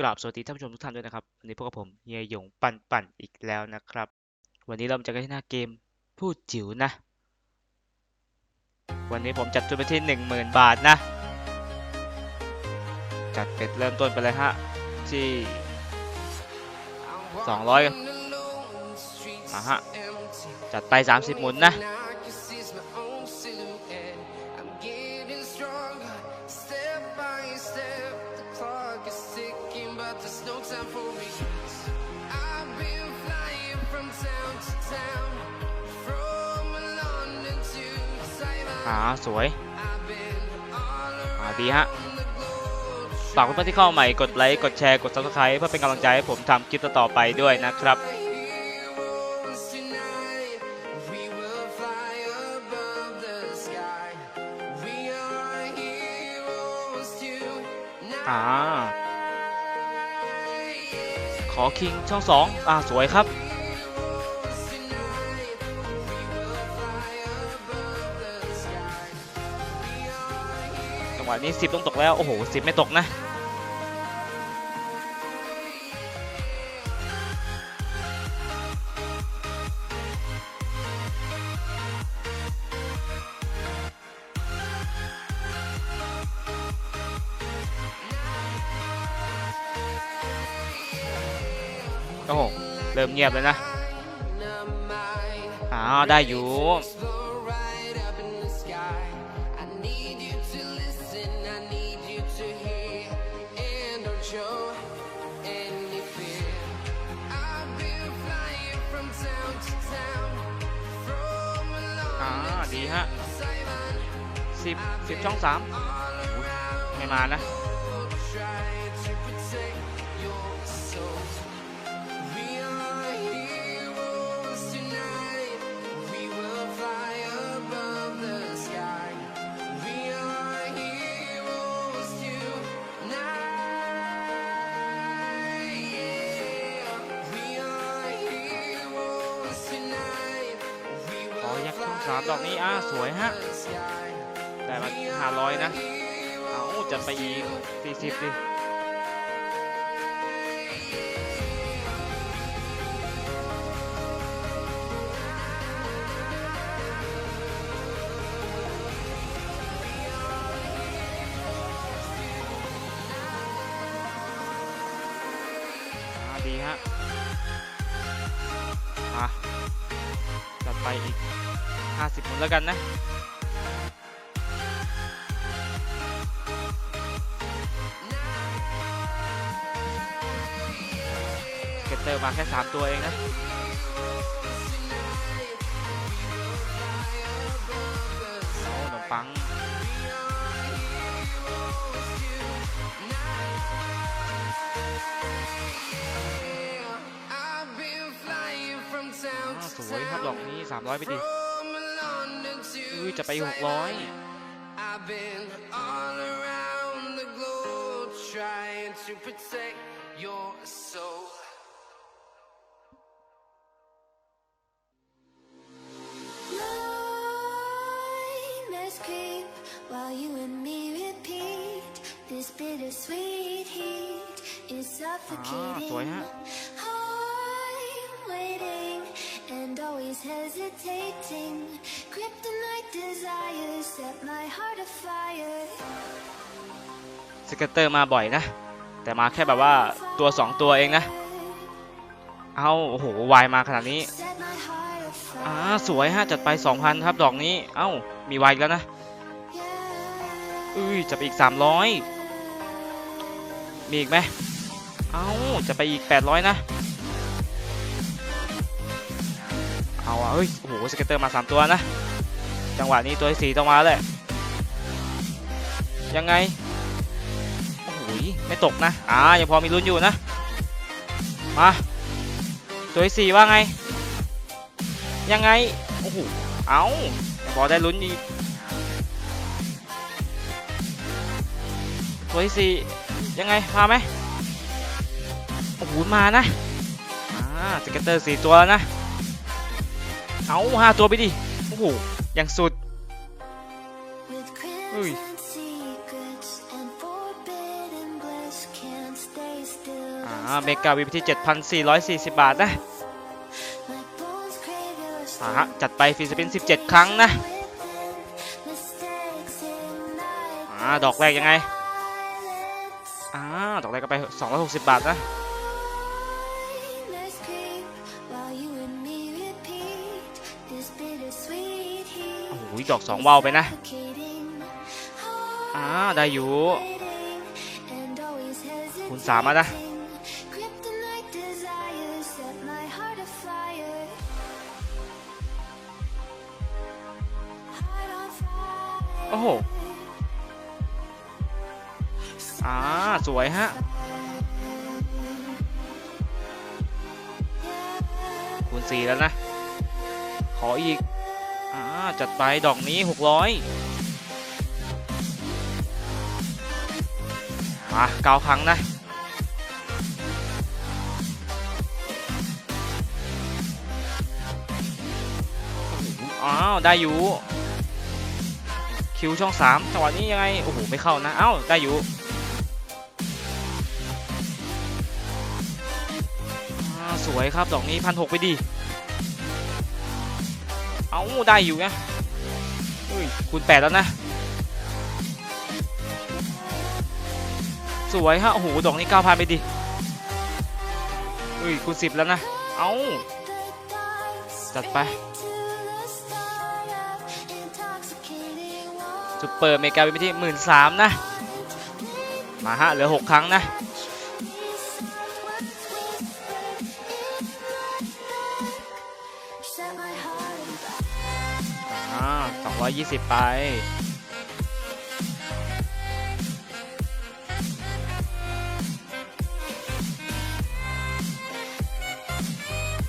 กราบสวัสดีท่านผู้ชมทุกท่านด้วยนะครับวันนี้พวกกับผมเฮียหยงปั่นปั่นอีกแล้วนะครับ วันนี้เรามาเจอกันที่หน้าเกมพูดจิ๋วนะ วันนี้ผมจัดทุนไปที่หนึ่งหมื่นบาทนะ จัดเป็ดเริ่มต้นไปเลยฮะ ที่สองร้อยอะฮะ จัดไป 30 หมุนนะ สวยอ่าดีฮะฝากเพื่อนๆที่เข้ามาใหม่กดไลค์กดแชร์กด subscribe เพื่อเป็นกำลังใจให้ผมทำคลิปต่อๆไปด้วยนะครับอ่าขอคิงช่องสองอ่าสวยครับ วะนี้สิบต้องตกแล้ว โอ้โหสิบไม่ตกนะโอ้โหเริ่มเงียบเลยนะอ้าวได้อยู่ สิบสิบช่องสามไม่มานะขอยักช่องสามดอกนี้อ่าสวยฮะ ห้าร้อยนะ เอาจัดไปอีกสี่สิบดิดีฮะอะจัดไปอีก 50หมุนแล้วกันนะ เกตเตอร์มาแค่ 3 ตัวเองนะโอ้ขนมปังอ่าสวยครับดอกนี้ 300 ไปดิอุ้ยจะไป 600 I've been all around the globe trying to protect your soul. While you and me repeat. This bittersweet heat is อ่า suffocating. สวยฮะ I'm waiting and always hesitating. Kryptonite desires set my heart afire. สเกตเตอร์มาบ่อยนะ แต่มาแค่แบบว่าตัว 2 ตัวเองนะ เอาโอ้โหวายมาขนาดนี้ Set my heart afire. อ่าสวยฮะจัดไป 2,000 ครับ ดอกนี้ เอ้า มีวายอีกแล้วนะ อุ้ยจะไปอีก 300 มีอีกไหมเอ้าจะไปอีก 800 นะ เอาอะเฮ้ย โอ้โห สเก็ตเตอร์มา 3 ตัวนะ จังหวะนี้ตัวที่สี่ต้องมาแล้วแหละยังไง โอ้โหยไม่ตกนะ อ่า ยังพอมีลุ้นอยู่นะ มา ตัวที่สี่ว่าไง ยังไง โอ้โห เอายังพอได้ลุ้นอีก ตัวที่สี่ยังไงมาไหมโอ้โหมานะอ่าสเก็ตเตอร์สี่ตัวแล้วนะเอาห้าตัวไปดิโอ้โหอย่างสุด With Ui. crimson secrets and forbidden bliss can't stay still. อ่าเมกาวีพีที่ 7,440 บาทนะ Like bones crave your อ่าฮะจัดไปฟีสปิน 17 ครั้งนะอ่าดอกแรกยังไง silence. อ่าดอกแรกก็ไป 260 บาทนะ Let's creep while you and me repeat this bittersweet heat. โอ้โหดอก2ว่าวไปนะ Suffocating, อ่า ได้อยู่ waiting, and always คูณสามอะนะ hesitating. Kryptonite desires set my heart afire. Heart on fire. โอ้โห อ่า สวยฮะคูณ4แล้วนะ ขออีก อ่า จัดไปดอกนี้ 600มาเก้าครั้งนะอ้าว ได้อยู่ คิวช่องสามจังหวะนี้ยังไง โอ้โห ไม่เข้านะ เอ้า ได้อยู่ วยครับดอกนี้พันหกไปดี เอาได้อยู่ไงอุ้ยคูณแปดแล้วนะ สวยฮะโอ้โหดอกนี้เก้าพันไปดิอุ้ยคูณสิบแล้วนะ เอาจัดไปซุปเปอร์เมกาเป็นไปที่หมื่นสามนะ มาฮะเหลือหกครั้งนะ 120 ไป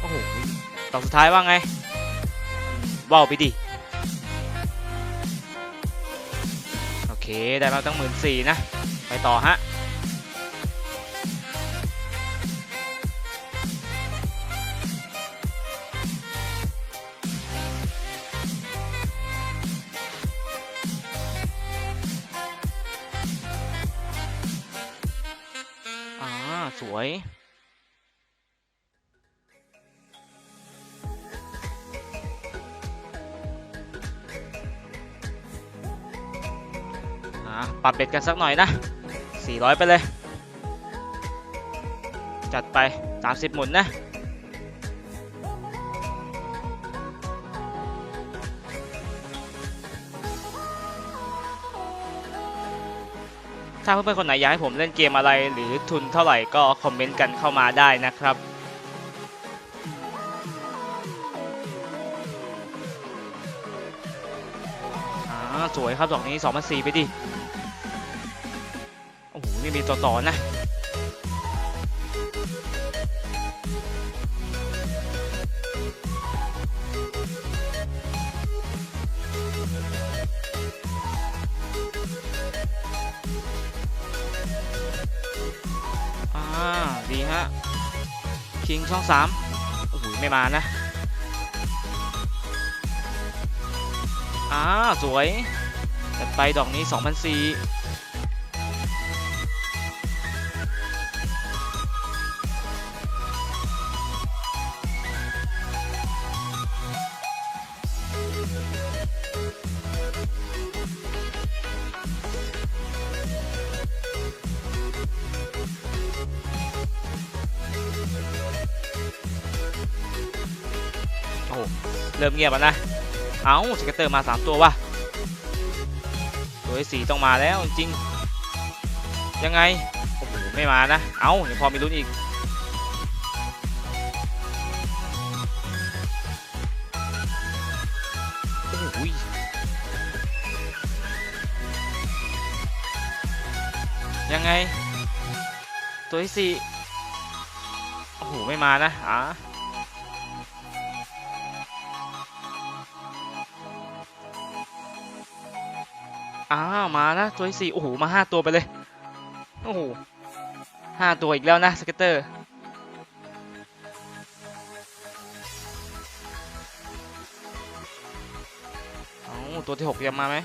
โอ้โหต่อสุดท้ายว่าไงว้าไปดิ โอเค ได้มาตั้งหมื่นสี่นะ ไปต่อฮะ สวย ปรับเบ็ดกันสักหน่อยนะ 400 ไปเลย จัดไป 30 หมุนนะ ถ้าเพื่อนๆคนไหนอยากให้ผมเล่นเกมอะไร หรือทุนเท่าไหร่ก็คอมเมนต์กันเข้ามาได้นะครับอ่าสวยครับดอกนี้2 0 0 4ไปดิ โอ้โห นี่มีต่อ ๆ นะ คิงช่องสามโอ้โหไม่มานะอ่าสวยจัดไปดอกนี้2 ริ่มเงียบแล้วนะ เอ้าสเกตเตอร์มา 3 ตัวว่ะตัวที่สี่ต้องมาแล้วจริง ยังไง โอ้โห ไม่มานะ เอ้ายังพอมีลุ้นอีกโอ้ยยังไง ตัวที่สี่โอ้โห ไม่มานะ อ่า อ้าวมานะตัวที่สี่โอ้โหมาห้าตัวไปเลยโอ้โหห้าตัวอีกแล้วนะสเก็ตเตอร์เอาตัวที่หกยังมาไหม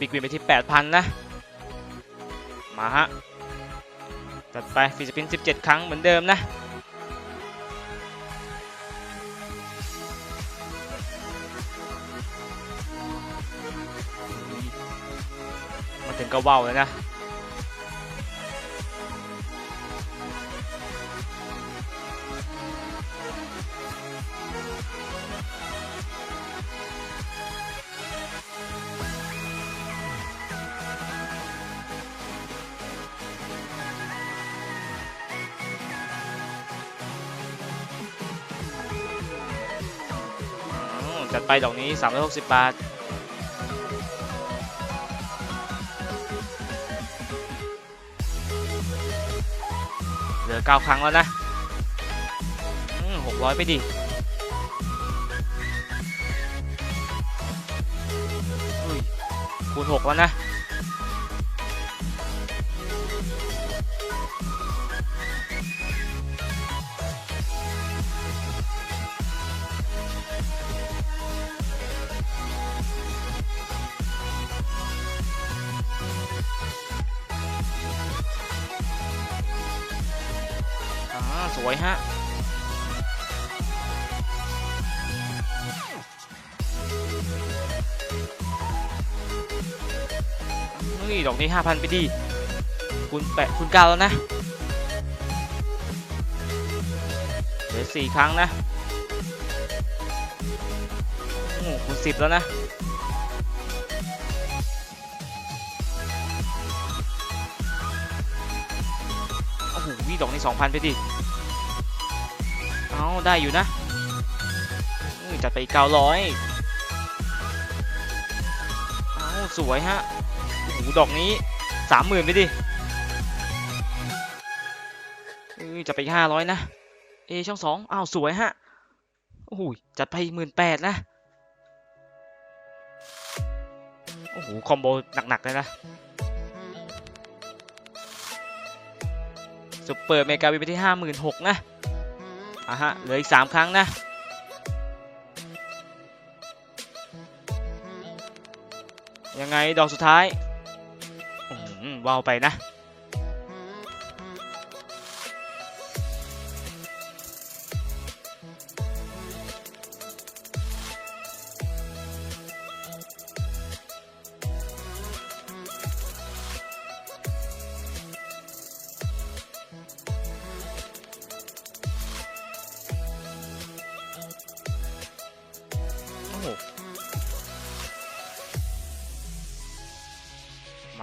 บิ๊กวินไปที่แปดพันนะ มาฮะจัดไปฟีสปิน17ครั้งเหมือนเดิมนะ ก็ว่าวเลยนะจัดไปดอกนี้ 360 บาท เหลือ9ครั้งแล้วนะหกร้อยไปดิคูณ6แล้วนะ สวยฮะเฮ้ยดอกนี้5,000ไปดิคูณแปดคูณเก้าแล้วนะเหลือ4ครั้งนะโอ้คูณ10แล้วนะโอ้โหวีดอกนี่2,000ไปดิ เอาได้อยู่นะเอ้ยจัดไปอีก900เอาสวยฮะโอ้โหดอกนี้30,000ไปดิเอ้ยจัดไปอีก500นะ เอช่องสองอ้าวสวยฮะโอ้โหจัดไปหมื่นแปดนะโอ้โหคอมโบหนักๆเลยนะซุปเปอร์เมกาวินไปที่ห้าหมื่นหกนะ อะฮะเหลืออีกสามครั้งนะยังไงดอกสุดท้ายอืมวาวไปนะ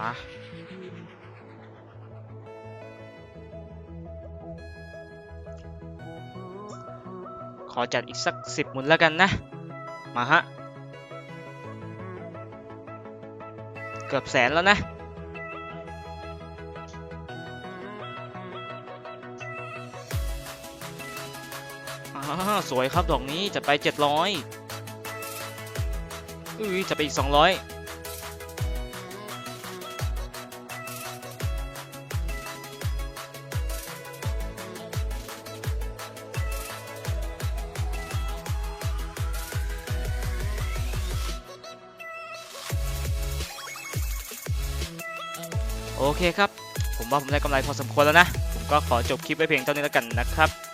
มาขอจัดอีกสักสิบหมุนแล้วกันนะ มาฮะ เกือบแสนแล้วนะอ่าสวยครับดอกนี้จัดไป700อุ้ยจัดไปอีก200 โอเคครับ ผมว่าผมได้กำไรพอสมควรแล้วนะ ผมก็ขอจบคลิปไว้เพียงเท่านี้แล้วกันนะครับ